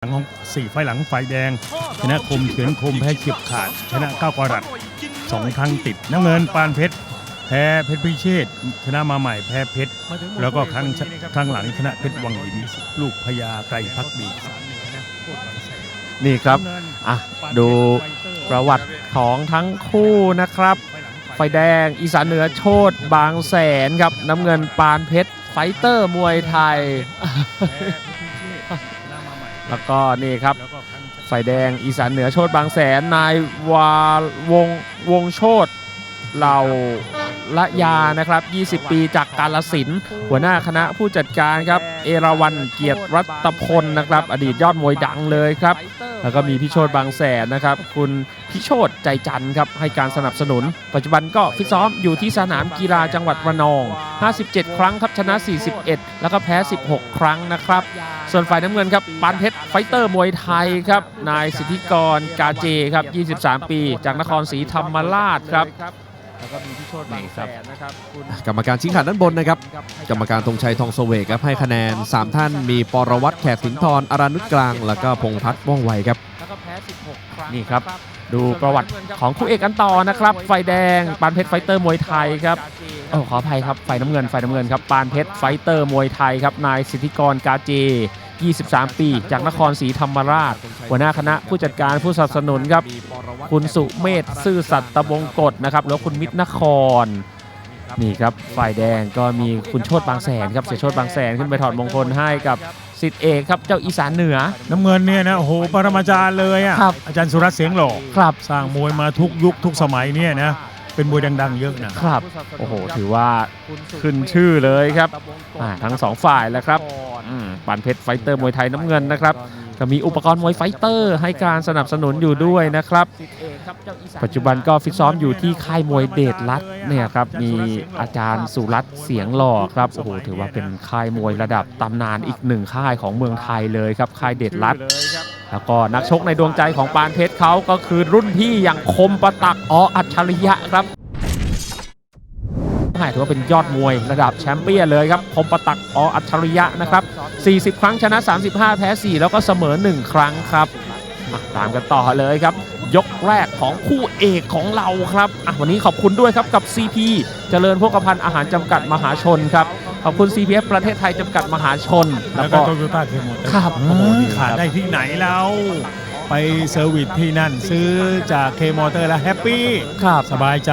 หลังของสี่ไฟหลังฝ่ายแดง ชนะคมเฉือนคมแพ้เฉียบขาด ชนะก้าวกรัดสองครั้งติดน้ำเงินปานเพชรแพ้เพชรพิเชษชนะมาใหม่แพ้เพชรแล้วก็ครั้งครั้งหลังชนะเพชรวังหินลูกพญาไกรพักดีนี่ครับอะดูประวัติของทั้งคู่นะครับ ไฟแดงอีสานเหนือโชดบางแสนครับน้ำเงินปานเพชรไฟเตอร์มวยไทย แล้วก็นี่ครับไฟแดงอีสานเหนือโชดบางแสนนายวาวงวงโชดเหล่า ละยานะครับ 20 ปีจากกาลสินธุ์หัวหน้าคณะผู้จัดการครับ เอราวันเกียรติรัตพลนะครับ อดีตยอดมวยดังเลยครับ แล้วก็มีพี่โชตบางแสนนะครับ คุณพี่โชตใจจันทร์ครับ ให้การสนับสนุน ปัจจุบันก็ฟิตซ้อมอยู่ที่สนามกีฬาจังหวัดระนอง 57 ครั้งครับชนะ 41 แล้วก็แพ้ 16 ครั้งนะครับ ส่วนฝ่ายน้ำเงินครับปานเพชรไฟเตอร์มวยไทยครับนายสิทธิกรกาเจครับ 23 ปี จากนครศรีธรรมราชครับ แล้วก็มีพี่โชตบางแสนนะครับคุณกรรมการชี้ขาดด้านบนนะครับ กรรมการธงชัยทองเสวกครับให้คะแนน 3 ท่าน มีปรวัตรแขกสินทรอารานุชกลาง แล้วก็พงษ์พัฒน์ว่องไวครับแล้วก็แพ้16ครั้งนี่ครับ ดูประวัติของคู่เอกกันต่อนะครับ ไฟแดงปานเพชรไฟเตอร์มวยไทยครับโอ้ขออภัยครับไฟน้ำเงินไฟน้ำเงินครับปานเพชรไฟเตอร์มวยไทยครับนายสิทธิกรกาเจ 23 ปี จากนครศรีธรรมราช หัวหน้าคณะผู้จัดการผู้สนับสนุนครับ คุณสุเมธซื่อสัตย์ตะบงกฎนะครับแล้วคุณมิตรนครนี่ครับฝ่ายแดงก็มีคุณโชตบางแสนครับเสียโชตบางแสนขึ้นไปถอดมงคลให้กับสิทธิเอกครับเจ้าอีสานเหนือ น้ำเงินเนี่ยนะโอ้โหปรมาจารย์เลยอะครับ อาจารย์สุรัตน์เสียงหล่อครับ สร้างมวยมาทุกยุคทุกสมัยเนี่ยนะ เป็นมวยดัง ๆ เยอะนะ ครับ โอ้โห ถือว่าขึ้นชื่อเลยครับอ่าทั้งสองฝ่ายแล้วครับอืมปานเพชรไฟเตอร์มวยไทยน้ำเงินนะครับ ก็มีอุปกรณ์มวยไฟเตอร์ ให้การสนับสนุนอยู่ด้วยนะครับ ปัจจุบันก็ฟิตซ้อมอยู่ที่ค่ายมวยเดชรัตน์เนี่ยครับ มีอาจารย์สุรัตน์เสียงหล่อครับ โอ้โห ถือว่าเป็นค่ายมวยระดับตำนานอีกหนึ่งค่ายของเมืองไทยเลยครับ ค่ายเดชรัตน์ แล้วก็นักชกในดวงใจของปานเพชรเขาก็คือรุ่นพี่อย่างคมประตักออัจฉริยะครับถือว่าเป็นยอดมวยระดับแชมเปี้ยนเลยครับคมประตักออัจฉริยะนะครับ 40 ครั้งชนะ 35 แพ้ 4 แล้วก็เสมอ 1 ครั้งครับตามกันต่อเลยครับ ยกแรกของคู่เอกของเราครับวันนี้ขอบคุณด้วยครับกับ CP เจริญพกพันธ์อาหารจำกัดมหาชนครับ ขอบคุณ CPF ประเทศไทยจำกัดมหาชน แล้แล้ววก็ก็โตโยต้าเคมอเตอร์ครับโอ้โอ้โหโหดีขาดครับได้ที่ไหนแล้ว ไปเซอร์วิสที่นั่นซื้อจากเคมอเตอร์แล้วแฮปปี้ ครับ สบายใจ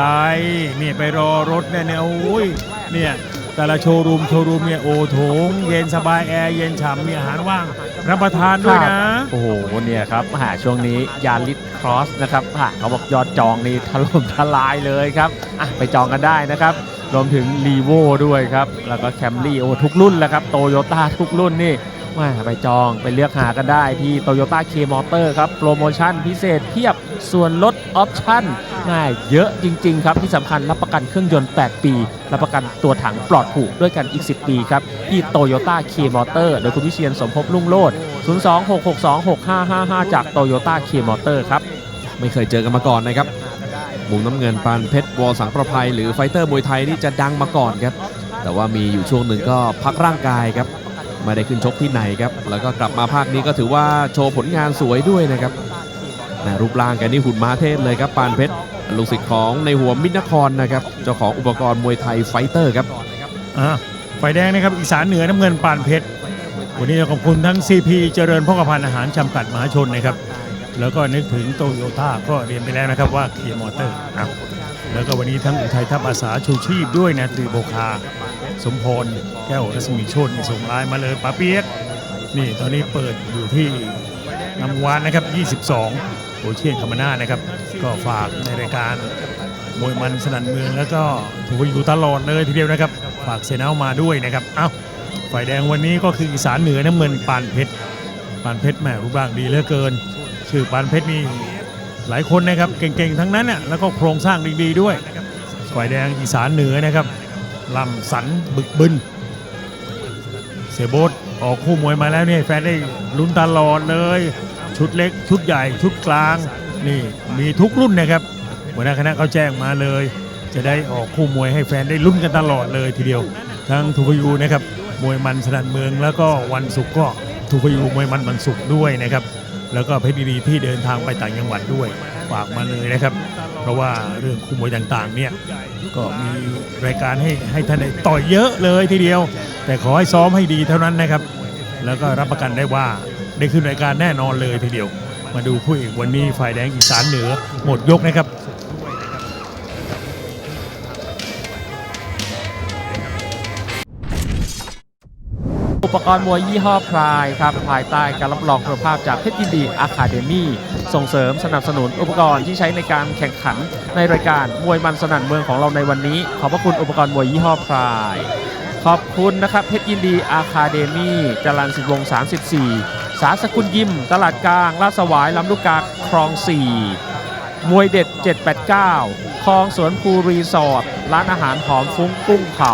เนี่ยไปรอรถเนี่ยเนี่ยโอ้ยเนี่ยแต่ละโชว์รูมโชว์รูมเนี่ยโอ้โถง เย็นสบายแอร์เย็นฉ่ำมีอาหารว่าง รับประทานด้วยนะ โอ้โห เนี่ยครับหาช่วงนี้ยาลิสครอสนะครับอะเขาบอกยอดจองนี่ถล่มทลายเลยครับอะไปจองกันได้นะครับ รวมถึงรีโวด้วยครับ แล้วก็แคมรี่โอ้ทุกรุ่นแล้วครับโตโยต้าทุกรุ่นนี่มาไปจองไปเลือกหากันได้ที่ Toyota K Motor ครับ โปรโมชั่นพิเศษเพียบส่วนลดออปชั่นง่ายเยอะจริง ๆ ครับ ที่สำคัญรับประกันเครื่องยนต์ 8 ปี รับประกันตัวถังปลอดผูกด้วยกันอีก 10 ปีครับ ที่ Toyota K Motor โดยคุณวิเชียนสมภพลุ่งโลด 026626555 จาก Toyota K Motor ครับ ไม่เคยเจอกันมาก่อนนะครับ มุมน้ำเงินปานเพชรวอสังประภัยหรือไฟเตอร์มวยไทยนี่จะดังมาก่อนครับ แต่ว่ามีอยู่ช่วงหนึ่งก็พักร่างกายครับไม่ได้ขึ้นชกที่ไหนครับ แล้วก็กลับมาภาคนี้ก็ถือว่าโชว์ผลงานสวยด้วยนะครับแหม่รูปร่างแกนี่หุ่นม้าเทศเลยครับปานเพชรลูกศิษย์ของในหัวมิตรนครนะครับเจ้าของอุปกรณ์มวยไทยไฟเตอร์ครับอะไฟแดงนะครับอีสานเหนือน้ำเงินปานเพชรวันนี้ขอบคุณทั้ง CP เจริญพกพันธ์อาหารจำกัดมหาชนนะครับ แล้วก็นึกถึงโตโยต้าก็เรียนไปแล้วนะครับว่าเคียร์มอเตอร์นะแล้วก็วันนี้ทั้งอุทัยทัพอาสาชูชีพด้วยนะตรีโบคา สมพรแก้วรัศมีโชนนี่ส่งไลน์มาเลยป้าเปียก นี่ตอนนี้เปิดอยู่ที่งามวานนะครับ 22 โอเชียนคามาน่านะครับ ก็ฝากในรายการมวยมันสนันเมืองแล้วก็ถูกอยู่ตลอดเลยทีเดียวนะครับ ฝากเซนเอามาด้วยนะครับ เอ้าฝ่ายแดงวันนี้ก็คืออีสานเหนือน้ำเงินปานเพชรปานเพชรแหมรูปร่างดีเหลือเกิน ชื่อปานเพชรนี่หลายคนนะครับเก่งๆทั้งนั้นน่ะแล้วก็โครงสร้างดีๆด้วยฝ่ายแดงอีสานเหนือนะครับลำสันบึกบึนเสียโบดออกคู่มวยมาแล้วเนี่ยแฟนได้ลุ้นตลอดเลย ชุดเล็กชุดใหญ่ชุดกลางนี่มีทุกรุ่นนะครับหัวหน้าคณะเขาแจ้งมาเลย จะได้ออกคู่มวยให้แฟนได้ลุ้นกันตลอดเลยทีเดียว ทั้งทูพยูนะครับมวยมันสนันเมืองแล้วก็วันศุกร์ก็ทูฟยูมวยมันมันสุกร์ด้วยนะครับ แล้วก็เพชรดีๆที่เดินทางไปต่างจังหวัดด้วยฝากมาเลยนะครับ เพราะว่าเรื่องคู่มวยต่างๆเนี่ยก็มีรายการให้ให้ท่านได้ต่อยเยอะเลยทีเดียว แต่ขอให้ซ้อมให้ดีเท่านั้นนะครับ แล้วก็รับประกันได้ว่าได้ขึ้นรายการแน่นอนเลยทีเดียว มาดูคู่เอกวันนี้ฝ่ายแดงอีสานเหนือหมดยกนะครับ ปกรณ์มวยยี่ห้อพลายครับภายใต้การรับรองคุณภาพจากเพชรยินดีอะคาเดมี่ส่งเสริมสนับสนุนอุปกรณ์ที่ใช้ในการแข่งขันในรายการมวยมันสนั่นเมืองของเราในวันนี้ ขอบพระคุณอุปกรณ์มวยยี่ห้อพลาย ขอบคุณนะครับเพชรยินดีอะคาเดมี่จรัญสิบวงศ์34 สาสกุลยิม ตลาดกลางลาดสวายลำลูกกาคลอง 4 มวยเด็ด 789คลองสวนภูรีสอร์ทร้านอาหารหอมฟุ้งกุ้งเผา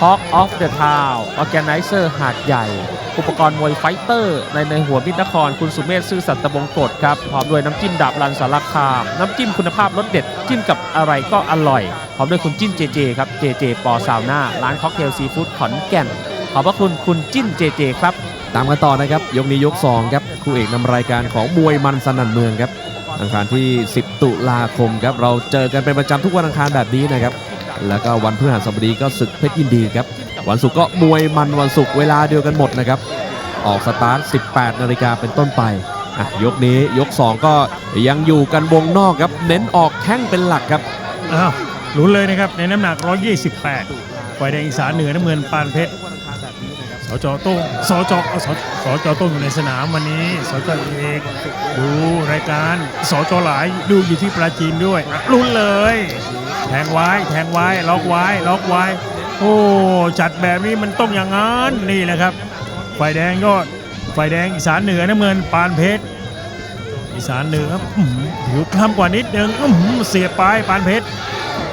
Hawk of the Town Organizer หาดใหญ่ อุปกรณ์มวยไฟเตอร์ ในในหัวมิตรนคร คุณสุเมธซื่อสัตย์ตะบงกฎครับ พร้อมด้วยน้ำจิ้มดาบรันสารคาม น้ำจิ้มคุณภาพรสเด็ด จิ้มกับอะไรก็อร่อย พร้อมด้วยคุณจิ้นเจเจครับ เจเจปอซาวน่า ร้านค็อกเทลซีฟู้ดขอนแก่น ขอบพระคุณคุณจิ้นเจเจครับตามกันต่อนะครับ ยกนี้ยก2ครับคู่เอกนำรายการของมวยมันสนั่นเมืองครับอังคารที่ 10 ตุลาคมครับเราเจอกันเป็นประจำทุกวันอังคารแบบนี้นะครับ แล้วก็วันพฤหัสบดีก็ศึกเพชรยินดีครับ วันศุกร์ก็มวยมันวันศุกร์เวลาเดียวกันหมดนะครับ ออกสตาร์ท 18 นาฬิกาเป็นต้นไปอะยกนี้ยก 2 ก็ยังอยู่กันวงนอกครับ เน้นออกแข้งเป็นหลักครับอ้าวลุ้นเลยนะครับ ในน้ำหนัก 128ฝ่ายแดงอีสานเหนือน้ำเงินปานเพชรสจต้งสจสสจต้งอยู่ในสนามวันนี้สจเอกดูรายการสจหลายดูอยู่ที่ปราจีนด้วยอะลุ้นเลย แทงไว้แทงไว้ล็อกไว้ล็อกไว้ โอ้จัดแบบนี้มันต้องอย่างนั้นนี่แหละครับฝ่ายแดงยอดฝ่ายแดงอีสานเหนือน้ำเงินปานเพชรอีสานเหนืออื้อหือผิวคล้ำกว่านิดนึงเสียบไปปานเพชร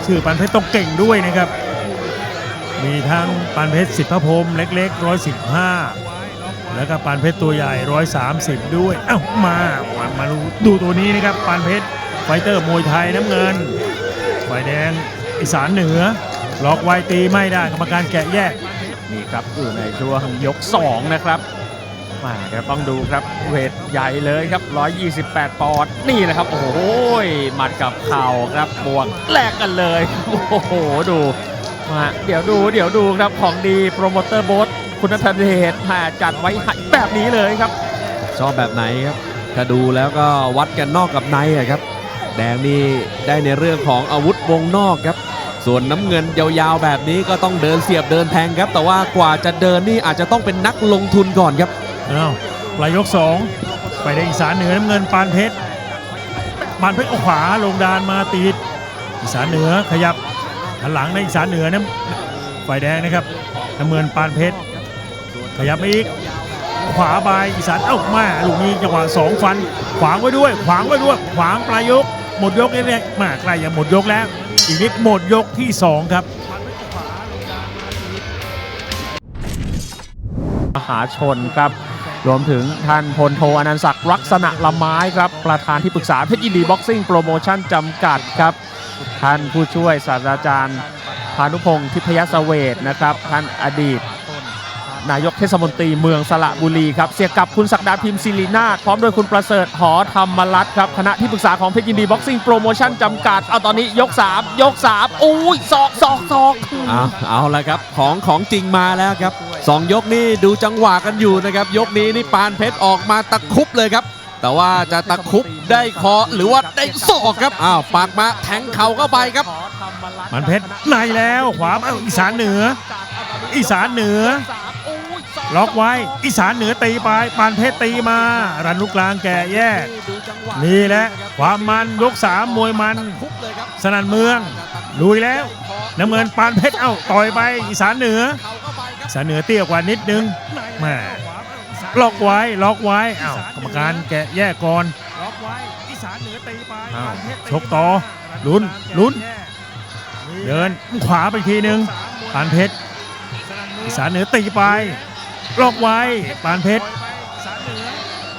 ชื่อปานเพชรต้องเก่งด้วยนะครับ มีทั้งปานเพชรสิทธิพรมเล็กๆ115แล้วก็ปานเพชรตัวใหญ่130ด้วยเอ้ามามามาดูดูตัวนี้นะครับปานเพชรไฟเตอร์มวยไทยน้ำเงิน ฝ่ายแดงอีสานเหนือล็อกไวตีไม่ได้กรรมการแกะแยกนี่ครับอยู่ในช่วงยก 2 นะครับมาเดี๋ยวต้องดูครับเวทใหญ่เลยครับ 128 ปอนด์นี่แหละครับ โอ้โหหมัดกับเข่าครับบวกแลกกันเลยโอ้โหดูมาเดี๋ยวดูเดี๋ยวดูครับของดีโปรโมเตอร์โบสคุณนัทเดชมาจัดไว้ให้แบบนี้เลยครับ ชอบแบบไหนครับถ้าดูแล้วก็วัดกันนอกกับในอะครับ แดงนี่ได้ในเรื่องของอาวุธวงนอกครับ ส่วนน้ำเงินยาวๆแบบนี้ก็ต้องเดินเสียบเดินแทงครับ แต่ว่ากว่าจะเดินนี่อาจจะต้องเป็นนักลงทุนก่อนครับอ้าวปลายยกสองไปแดงอีสานเหนือน้ำเงินปานเพชรปานเพชรขวาลงดานมาติดอีสานเหนือขยับหันหลังในอีสานเหนือน้ำฝ่ายแดงนะครับน้ำเงินปานเพชรขยับอีกขวาบายอีสานเอ้ามาลูกนี้จังหวะสองฟัน ขวางไว้ด้วย ขวางไว้ด้วย ขวางปลายยก หมดยกนี่ๆมาใกล้จะหมดยกแล้ว อีกนิดหมดยกที่สองครับ มหาชนครับ รวมถึงท่านพลโทอนันต์ศักดิ์ลักษณะละไม้ครับ ประธานที่ปรึกษาเพชรยินดีบ็อกซิ่งโปรโมชั่นจำกัดครับ ท่านผู้ช่วยศาสตราจารย์พานุพงศ์ทิพยสเวทนะครับ ท่านอดีต นายกเทศมนตรีเมืองสระบุรีครับ เสียกับคุณศักดาพิมพ์ศิรินาถพร้อมด้วยคุณประเสริฐหอธรรมรัตน์ครับคณะที่ปรึกษาของเพชรยินดีบ็อกซิ่งโปรโมชั่นจำกัด เอาตอนนี้ยก 3 ยก 3 อุ้ยศอกศอกศอกเอาเอาละครับ ของของจริงมาแล้วครับสองยกนี่ดูจังหวะกันอยู่นะครับ ยกนี้นี่ปานเพชรออกมาตะครุบเลยครับแต่ว่าจะตะครุบได้คอหรือว่าได้ศอกครับ อ้าวปากมาแทงเข่าเข้าไปครับ มันเพชรในแล้วขวาเอ้าอีสานเหนือ อีสานเหนือ ล็อกไว้อีสานเหนือตีไปปานเพชรตีมา รันลูกกลางแก่แยก นี่แหละความมันยกสามมวยมัน สนันเมืองลุยแล้วน้ำเงินปานเพชรเอ้าต่อยไปอีสานเหนืออีสานเหนือเตี้ยกว่านิดนึงแม่ล็อกไว้ล็อกไว้เอ้ากรรมการแกะแยกก่อนอ้าวชกต่อลุ้นลุ้น เดินขวาไปทีหนึ่งปานเพชรอีสานเหนือตีไป ล็อกไว้ปานเพชร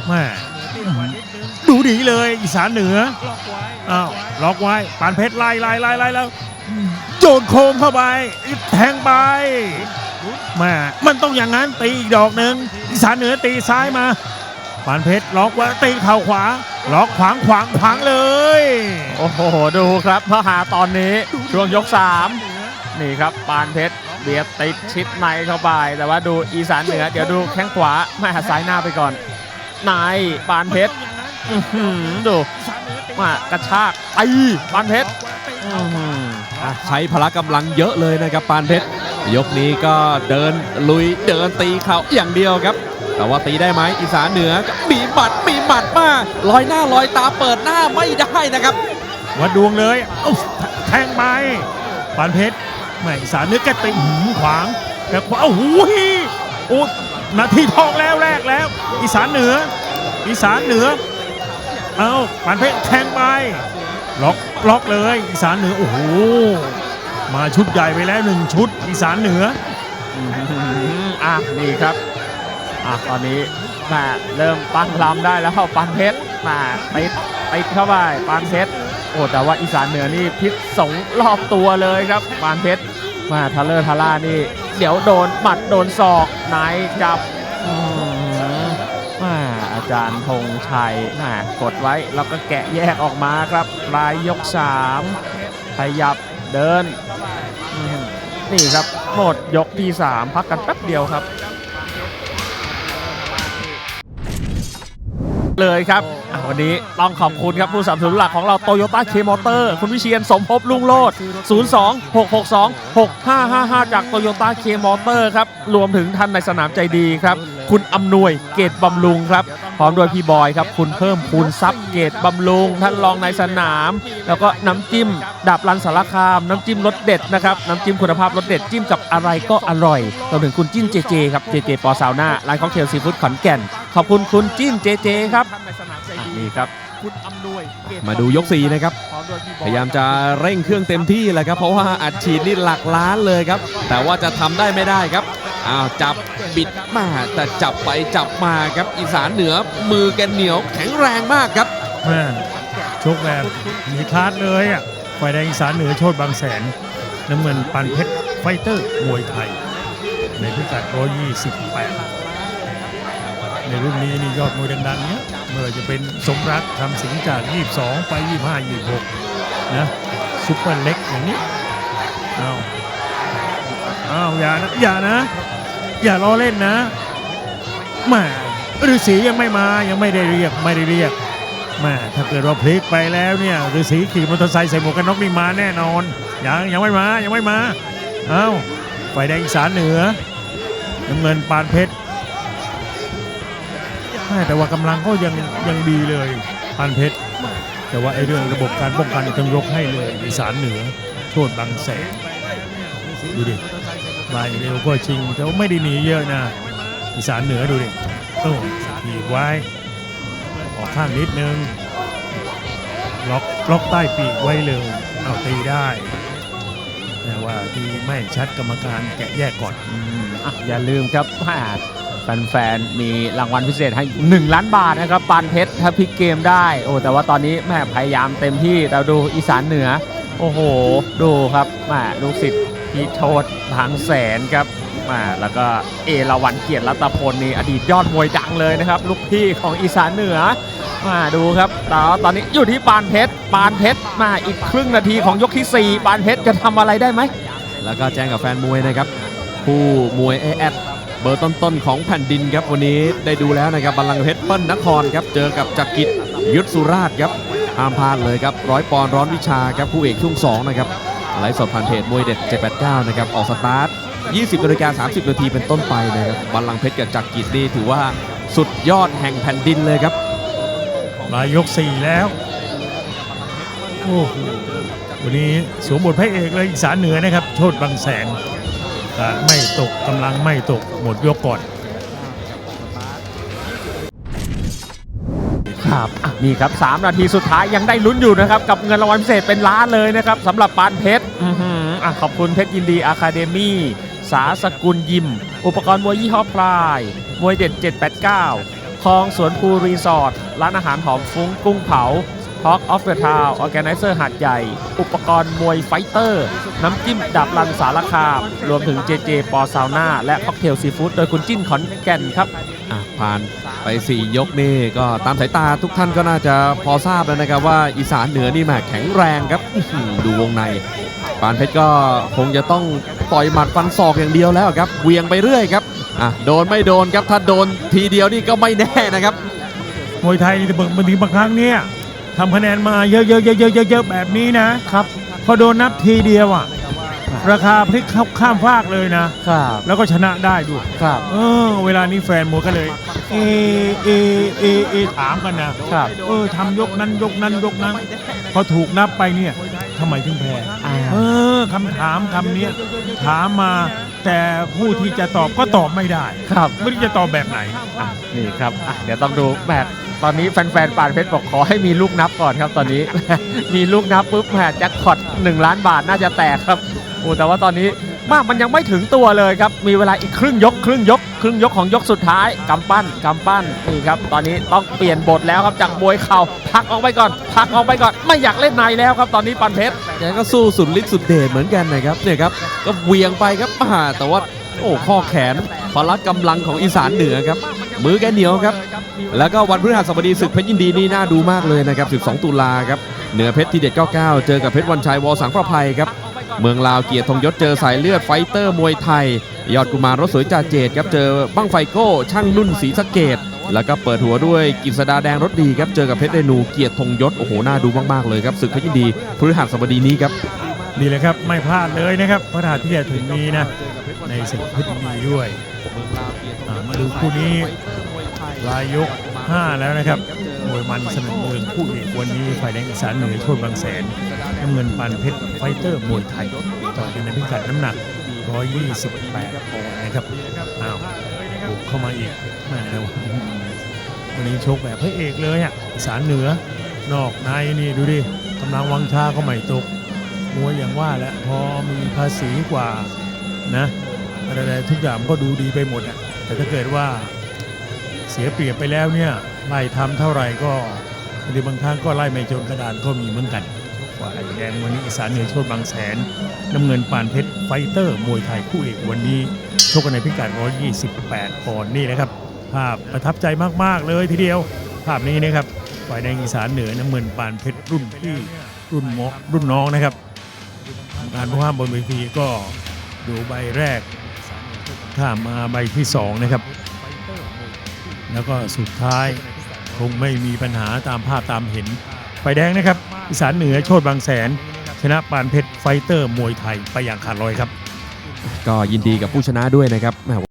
แม่ดูดีเลยอีสานเหนืออ้าวล็อกไว้ปานเพชรไล่ไล่ไล่ไล่แล้วโจนโค้งเข้าไปแทงไปแม่มันต้องอย่างนั้นตีอีกดอกหนึ่งอีสานเหนือตีซ้ายมาปานเพชรล็อกไว้ตีเข่าขวาล็อกขวางขวางขวางเลย โอ้โหดูครับพระหาตอนนี้ช่วงยก3นี่ครับปานเพชร เบียดติดชิดในเข้าไป แต่ว่าดูอีสานเหนือเดี๋ยวดูแข้งขวาแม่หัดซ้ายหน้าไปก่อนนายปานเพชรอื้อหือดูมากระชากตีปานเพชรอื้อหืออะใช้พละกำลังเยอะเลยนะครับปานเพชรยกนี้ก็เดินลุยเดินตีเขาอย่างเดียวครับ แต่ว่าตีได้ไหมอีสานเหนือมีหมัดมีหมัดมาลอยหน้าลอยตาเปิดหน้าไม่ได้นะครับวัดดวงเลยเอ้าแทงไปปานเพชร แม่อีสานเหนือแกตีหืมขวางแกขวาโอ้โหโอ้นาทีทองแล้วแรกแล้ว อีสานเหนือ อีสานเหนือ เอาปานเพชรแทงไปล็อกล็อกเลยอีสานเหนือโอ้โหมาชุดใหญ่ไปแล้วหนึ่งชุด อีสานเหนืออะนี่ครับอะตอนนี้ม่เริ่มตั้งลำได้แล้วปานเพชรม่ติดติดเข้าไปปานเพชร โอ้แต่ว่าอีสานเหนือนี่พิษสงรอบตัวเลยครับปานเพชรมาทะเลอร์ทาร่านี่ เดี๋ยวโดนหมัดโดนศอกไหนจับม่อาจารย์ธงชัยแม่กดไว้แล้วก็แกะแยกออกมาครับปลายยก3ขยับเดิน นี่ครับหมดยกที่3พักกันแป๊บเดียวครับ เลยครับ วันนี้ต้องขอบคุณครับผู้สนับสนุนหลักของเราโตโยต้าเคมอเตอร์คุณวิเชียนสมภพลุงโลด 02-662-6555 จากโตโยต้าเคมอเตอร์ครับ รวมถึงท่านในสนามใจดีครับ คุณอำนวยเกตบำรุงครับ พร้อมด้วยพี่บอยครับ คุณเพิ่มพูนทรัพย์เกตบำรุง ท่านรองในสนาม แล้วก็น้ำจิ้มดาบรันสารคาม น้ำจิ้มรสเด็ดนะครับน้ำจิ้มคุณภาพรสเด็ดจิ้มกับอะไรก็อร่อยรวมถึงคุณจิ้นเจเจครับเจเจปอซาวน่าร้านค็อกเทลซีฟู้ดขอนแก่นขอบคุณคุณจิ้นเจเจครับ นี่ครับ คุณอำนวยมาดูยก4นะครับพยายามจะเร่งเครื่องเต็มที่แหละครับ เพราะว่าอัดฉีดนี่หลักล้านเลยครับ แต่ว่าจะทำได้ไม่ได้ครับอ้าวจับบิดมาแต่จับไปจับมาครับอีสานเหนือมือแกเหนียวแข็งแรงมากครับ แม่ชกแบบมีคลาสเลยอะฝ่ายแดงอีสานเหนือโชดบางแสน น้ำเงินปันเพชรไฟเตอร์มวยไทย ในพิกัด128 ในรุ่นนี้นี่ยอดมวยดังๆเนี้ยไม่ว่าจะเป็นสมรักทำสิงจาก 22 ไป 25 26 นะซุปเปอร์เล็กอย่างนี้อ้าวอ้าวอย่านะอย่านะ อย่าล้อเล่นนะแมาฤาษียังไม่มายังไม่ได้เรียกไม่ได้เรียกแม่ถ้าเกิดว่าพลิกไปแล้วเนี่ยฤาษีขี่มอเตอร์ไซค์ใส่หมวกกันน็อกนี่มาแน่นอนยังยังไม่มายังไม่มาเอ้าไฟแดงอีสานเหนือน้ำเงินปานเพชร แม่แต่ว่ากำลังก็ยังยังดีเลยปานเพชร แต่ว่าไอ้เรื่องระบบการป้องกันต้องยกให้เลยอีสานเหนือโทษบางแสนดูดิมาเร็วก็ชิงแต่ว่าไม่ได้หนีเยอะนะอีสานเหนือดูดิโอ้ถีบไว้ออกข้างนิดนึงล็อกล็อกใต้ปีกไว้เลยเอาตีได้แต่ว่าที่ไม่ชัดกรรมการแกะแยกก่อน อะอย่าลืมครับว่า แฟนๆ มีรางวัลพิเศษให้ 1 ล้านบาทนะครับปานเพชรถ้าพลิกเกมได้ โอ้แต่ว่าตอนนี้แม่พยายามเต็มที่เราดูอีสานเหนือ โอ้โห ดูครับแม่ลูกศิษย์พีโชดบางแสนครับแม่แล้วก็เอราวันเกียรติรัตพลนี่อดีตยอดมวยดังเลยนะครับ ลูกพี่ของอีสานเหนือ มาดูครับแต่ตอนนี้อยู่ที่ปานเพชรปานเพชรมาอีกครึ่งนาทีของยกที่ 4 ปานเพชรจะทำอะไรได้ไหม แล้วก็แจ้งกับแฟนมวยนะครับ ผู้มวยเอแอด เบอร์ต้นๆของแผ่นดินครับวันนี้ได้ดูแล้วนะครับบัลลังก์เพชรเปิ้ลนครครับเจอกับจักริดยุทธสุราชครับห้ามพลาดเลยครับร้อยปอนร้อนวิชาครับคู่เอกช่วง2นะครับไลฟ์สดผ่านเพจมวยเด็ด 789 นะครับออกสตาร์ท 20นาฬิกา30 นาทีเป็นต้นไปนะครับบัลลังก์เพชรกับจักริดนี่ถือว่าสุดยอดแห่งแผ่นดินเลยครับมายกสี่แล้วโอ้โหวันนี้สวมบทพระเอกเลยอีสานเหนือนะครับ โชดบางแสน ก็ไม่ตกกำลังไม่ตกหมดยกก่อน ครับอะนี่ครับ 3 นาทีสุดท้ายยังได้ลุ้นอยู่นะครับ กับเงินรางวัลพิเศษเป็นล้านเลยนะครับสำหรับปานเพชรอื้อหืออะขอบคุณเพชรยินดีอะคาเดมี่สาสกุลยิม อุปกรณ์มวยยี่ห้อพลาย มวยเด็ด 789คลองสวนภูรีสอร์ทร้านอาหารหอมฟุ้งกุ้งเผา Talk of the Town Organizer หาดใหญ่ อุปกรณ์มวยไฟเตอร์ น้ำจิ้มดับรันสารคาม รวมถึง JJ ปอซาวน่า และค็อกเทลซีฟู้ดโดยคุณจิ้นขอนแก่นครับอะผ่านไป 4 ยกนี่ก็ตามสายตาทุกท่านก็น่าจะพอทราบแล้วนะครับว่าอีสานเหนือนี่แหมแข็งแรงครับอื้อหือดูวงในปานเพชรก็คงจะต้องต่อยหมัดฟันศอกอย่างเดียวแล้วครับเวียงไปเรื่อยครับอะโดนไม่โดนครับถ้าโดนทีเดียวนี่ก็ไม่แน่นะครับมวยไทยนี่บางทีบางครั้งเนี่ย ทำคะแนนมาเยอะๆๆๆๆแบบนี้นะครับ พอโดนนับทีเดียวอะ ราคาพลิกเข้าข้ามฟากเลยนะ ครับแล้วก็ชนะได้ด้วย ครับ เออ เวลานี้แฟนมวยก็เลย เอเอเอเอถามกันนะครับ เออทำยกนั้นยกนั้นยกนั้น พอถูกนับไปเนี่ยทำไมถึงแพ้ อ่า เออคำถามคำเนี้ยถามมา แต่ผู้ที่จะตอบก็ตอบไม่ได้ครับ ไม่รู้จะตอบแบบไหน อะนี่ครับอะเดี๋ยวต้องดูแมตช์ตอนนี้แฟนๆปานเพชรบอกขอให้มีลูกนับก่อนครับตอนนี้ มีลูกนับปุ๊บแมตช์แจ็คพอต1ล้านบาทน่าจะแตกครับโอ้แต่ว่าตอนนี้ มากมันยังไม่ถึงตัวเลยครับ มีเวลาอีกครึ่งยก ครึ่งยก ครึ่งยกของยกสุดท้ายกำปั้นกำปั้นนี่ครับ ตอนนี้ต้องเปลี่ยนบทแล้วครับจากมวยเข่าพักออกไปก่อนพักออกไปก่อน ไม่อยากเล่นในแล้วครับ ตอนนี้ปานเพชรแกก็สู้สุดฤทธิ์สุดเดชเหมือนกันนะครับเนี่ยครับก็เวียงไปครับอ่าแต่ว่าโอ้ข้อแขนพละกำลังของอีสานเหนือครับมือแกเหนียวครับ แล้วก็วันพฤหัสบดีศึกเพชรยินดีนี่น่าดูมากเลยนะครับ 12 ตุลาครับเหนือเพชรทีเด็ด 99 เจอกับเพชรวันชัยวอสังประภัยครับ เมืองลาวเกียรติธงยศเจอสายเลือดไฟเตอร์มวยไทย ยอดกุมารรถสวยจ่าเจดครับเจอบั้งไฟโก้ ช่างนุ่นศรีสะเกดแล้วก็เปิดหัวด้วยกิษดาแดงรถดีครับเจอกับเพชรเรนูเกียรติธงยศโอ้โหน่าดูมากๆเลยครับศึกเพชรยินดีพฤหัสบดีนี้ครับนี่แหละครับไม่พลาดเลยนะครับพระราที่จะถึงนี้นะในศึกเพชรยินดีด้วยอ่ามาดูคู่นี้รายยก 5 แล้วนะครับ มวยมันสนุกเมืองคู่เอกวันนี้ฝ่ายแดงอีสานเหนือโชนบางแสนน้ำเงินปานเพชรไฟเตอร์มวยไทยต่อยกันในพิกัดน้ำหนัก 128ปอนด์นะครับอ้าวบุกเข้ามาอีกแม่แล้ววันนี้ชกแบบพระเอกเลยอะอีสานเหนือนอกในนี่ดูดิกำลังวังชาก็ไม่ตกมวยอย่างว่าแหละพอมีภาษีกว่านะอะไรๆทุกอย่างก็ดูดีไปหมดอะแต่ถ้าเกิดว่าเสียเปรียบไปแล้วเนี่ย ไล่ทำเท่าไหร่ก็บางทีบางครั้งก็ไล่ไม่จนกระดานก็มีเหมือนกันว่าไอ้แดงวันนี้อีสานเหนือโชดบางแสน น้ำเงินปานเพชรไฟเตอร์มวยไทยคู่เอกวันนี้ชกกันในพิกัด 128ปอนด์นี่นะครับ ภาพประทับใจมาก ๆ เลยทีเดียว ภาพนี้นะครับฝ่ายแดงอีสานเหนือน้ำเงินปานเพชรรุ่นพี่รุ่นหมอรุ่นน้องนะครับการผู้ห้ามบนเวทีก็ดูใบแรกข้ามมาใบที่สองนะครับ แล้วก็สุดท้าย คงไม่มีปัญหาตามภาพตามเห็นไฟแดงนะครับอีสานเหนือโชดบางแสน ชนะปานเพชรไฟเตอร์มวยไทยไปอย่างขาดลอยครับ ก็ยินดีกับผู้ชนะด้วยนะครับแหม